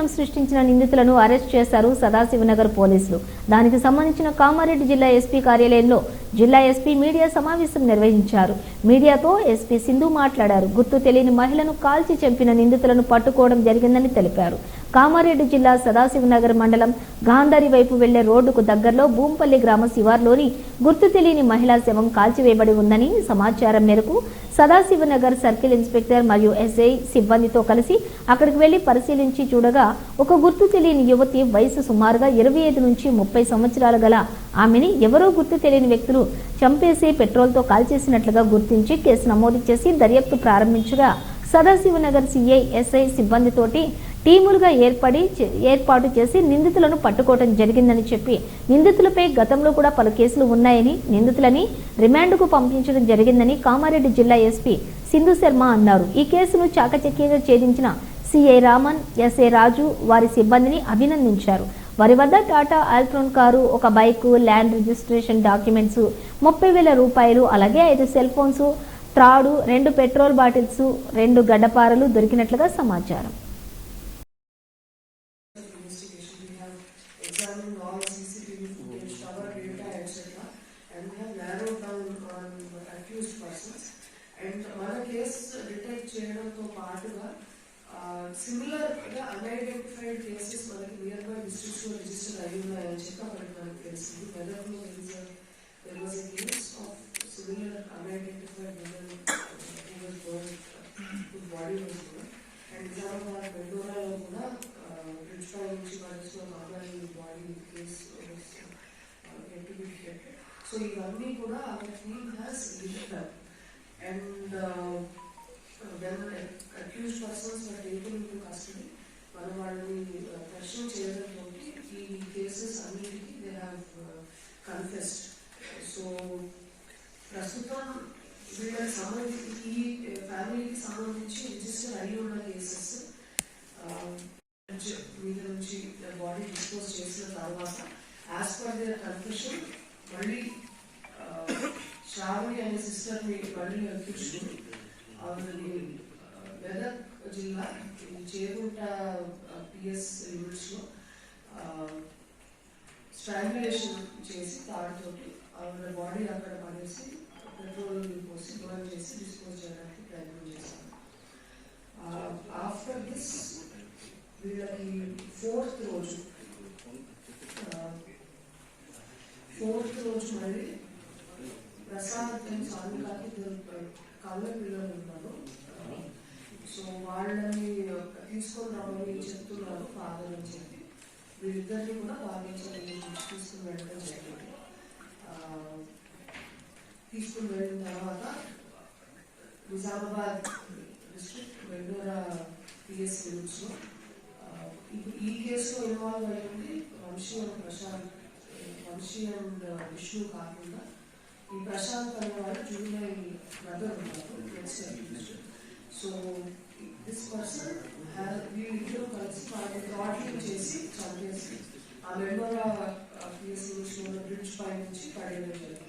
సంచలనం సృష్టించిన నిందితులను అరెస్ట్ చేశారు సదాశివనగర్ పోలీసులు. దానికి సంబంధించిన కామారెడ్డి జిల్లా ఎస్పీ కార్యాలయంలో జిల్లా ఎస్పీ మీడియా సమావేశం నిర్వహించారు. మీడియాతో ఎస్పీ సింధు మాట్లాడారు. గుర్తు తెలియని మహిళను కాల్చి చంపిన నిందితులను పట్టుకోవడం జరిగిందని తెలిపారు. కామారెడ్డి జిల్లా సదాశివనగర్ మండలం గాంధారి వైపు వెళ్ళే రోడ్డుకు దగ్గరలో భూంపల్లి గ్రామ శివార్లోని గుర్తు తెలియని మహిళా శవం కాల్చివేయబడి ఉందని సమాచారం మేరకు సదాశివనగర్ సర్కిల్ ఇన్స్పెక్టర్ మరియు ఎస్ఐ సిబ్బందితో కలిసి అక్కడికి వెళ్ళి పరిశీలించి చూడగా ఒక గుర్తు తెలియని యువతి వయసు సుమారుగా ఇరవై ఐదు నుంచి ముప్పై సంవత్సరాలు గల ఆమెని ఎవరో గుర్తు తెలియని వ్యక్తులు చంపేసి పెట్రోల్తో కాల్చేసినట్లుగా గుర్తించి కేసు నమోదు చేసి దర్యాప్తు ప్రారంభించగా సదాశివనగర్ సిఐ ఎస్ఐ సిబ్బందితోటి టీములుగా ఏర్పడి ఏర్పాటు చేసి నిందితులను పట్టుకోవడం జరిగిందని చెప్పి నిందితులపై గతంలో కూడా పలు కేసులు ఉన్నాయని నిందితులని రిమాండ్కు పంపించడం జరిగిందని కామారెడ్డి జిల్లా ఎస్పీ సింధు శర్మ అన్నారు. ఈ కేసును చాకచక్యంగా ఛేదించిన సిఏ రామన్ ఎస్ఏ రాజు వారి సిబ్బందిని అభినందించారు వారి వద్ద టాటా ఆల్ట్రోన్ కారు ఒక బైకు ల్యాండ్ రిజిస్ట్రేషన్ డాక్యుమెంట్స్ ముప్పై వేల రూపాయలు అలాగే ఐదు సెల్ ఫోన్స్ త్రాడు రెండు పెట్రోల్ బాటిల్స్ రెండు గడ్డపారలు దొరికినట్లుగా సమాచారం And. And మన కేసు డిటెక్ట్ చేయడంతో పాటుగా సిమిలర్ గా అన్ఐడెంటిఫైడ్ కేసెస్ మనకి నియర్ బై డిస్ట్రిక్ట్స్ లో రిజిస్టర్ అయి ఉన్నాయని చెప్పి అక్కడికి మనకి తెలిసింది మెదక్లో there was a case of similar unidentified body was కూడా అండ్ నిజామాబాద్ బెంగళూరులో కూడా బ్రిడ్జ్ పై నుంచి పడేసిన అమ్మాయి బాడీ కేస్ సో ఇవన్నీ కూడా our team has listed and when accused persons were taken in custody మనం వాళ్ళని క్వశ్చన్ చేయడంతో ఈ కేసెస్ అన్నిటికీ దే హ్యావ్ కన్ఫెస్డ్ సో ప్రస్తుతం వీళ్ళకి సంబంధించి ఈ ఫ్యామిలీకి సంబంధించి రిజిస్టర్ అయి ఉన్న కేసెస్ మీద నుంచి బాడీ డిస్పోజ్ చేసిన తర్వాత యాజ్ పర్ దేర్ కన్ఫెషన్ మళ్ళీ ఆ, శ్రావణి అనే సిస్టర్ ని మళ్ళీ అక్యూషన్ ఆవిడని మెదక్ జిల్లా ఈ చేగుంట పిఎస్ యూనిట్స్ లో స్ట్రాంగులేషన్ చేసి తాడుతోటి ఆవిడ బాడీ అక్కడ పడేసి పెట్రోల్ పోసి బర్న్ చేసి డిస్పోజ్ చేయడానికి ప్రయత్నం చేశారు ఆఫ్టర్ దిస్ వీళ్ళకి ఫోర్త్ రోజు ఫోర్త్ రోజు మళ్ళీ ప్రసాద్ అండ్ సానికాకి ఇద్దరు కళ్ళ పిల్లలు ఉన్నారు సో వాళ్ళని తీసుకొని రమ్మని చెప్తున్నారు ఫాదర్ అని చెప్పి. వీళ్ళిద్దరిని కూడా బాధించాలి తీసుకుని వెళ్ళడం జరిగింది. తీసుకుని వెళ్ళిన తర్వాత Nizamabad district Vendura PS limits ఇప్పుడు ఈ కేసులో ఇన్వాల్వ్ అయ్యింది వంశీ అండ్ ప్రశాంత్ వంశీ అండ్ విష్ణు కాకుండా ఈ ప్రశాంత్ అనే వాళ్ళు జూనియర్ బ్రదర్ ఉన్నారు. నెక్స్ట్ సో దిస్ పర్సన్ వీళ్ళిద్దరూ కలిసి వాళ్ళని థ్రాట్లింగ్ చేసి చంపేసి ఆ మెంబర్ బ్రిడ్జ్ పై నుంచి పడేయడం జరిగింది.